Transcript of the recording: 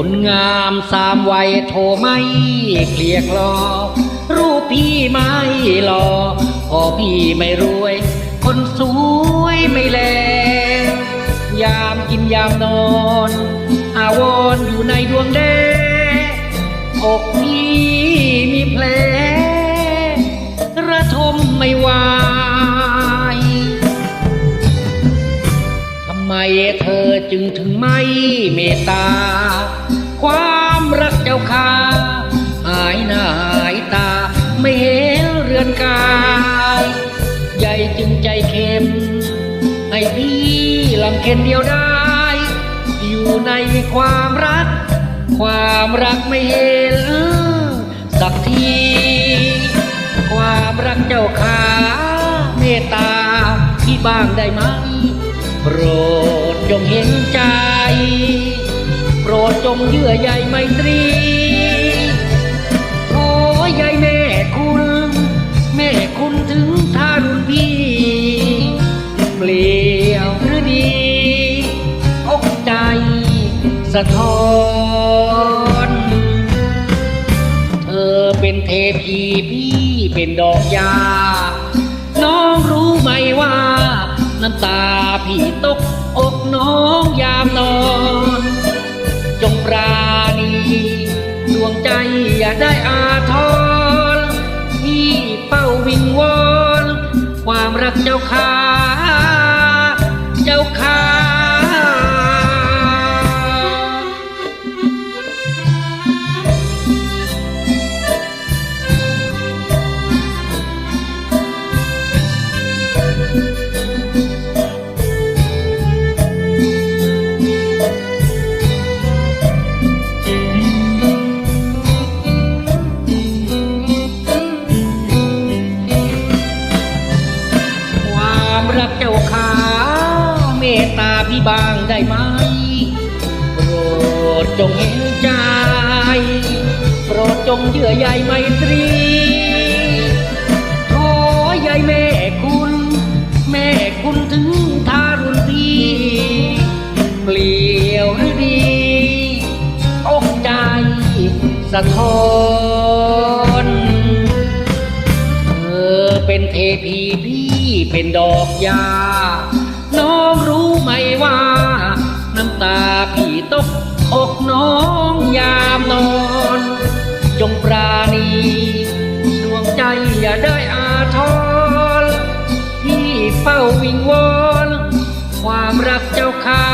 คนงามสามวัยโทรไม่เกลียกลอ รูปพี่ไม่หล่อพอพี่ไม่รวย คนสวยไม่แลยามกินยามนอน อาวรณ์อยู่ในดวงแดอกพี่มีแผลระทมไม่ไหว เธอจึงถึงไม่เมตตา ความรักเจ้าค่าหายหน้าหายตาไม่เห็นเรือนกายใหญ่จึงใจเข้มให้พี่ลำเค็นเดียวได้ อยู่ในความรัก ความรักไม่เห็นสักที ความรักเจ้าขาเมตตาพี่บ้างได้ไหมโปรด จงเห็นใจ โปรดจงเยื่อใยไมตรีโอ้ยแม่คุณ แม่คุณถึงทารุณพี่เปลี่ยวหรือดีอกใจสะท้อนเธอเป็นเทพีพี่เป็นดอกยา น้องรู้ไหมว่า น้ำตาพี่ตก น้องยามนอน จงปราณีดวงใจอย่าได้อาทรที่เป้าวิงวอนความรักเจ้าค่า บ้างได้ไหมโปรดจงเห็นใจ โปรดจงเยื่อใยไมตรีขอยายแม่คุณ แม่คุณถึงทารุณพี่เปลี่ยวหรือดีอกใจสะท้อนเธอเป็นเทพีพี่เป็นดอกยา น้องรู้ไหมว่า น้ำตาพี่ตกอกน้องยามนอน จงปราณีดวงใจอย่าได้อาทร พี่เฝ้าวิงวอนความรักเจ้าค่ะ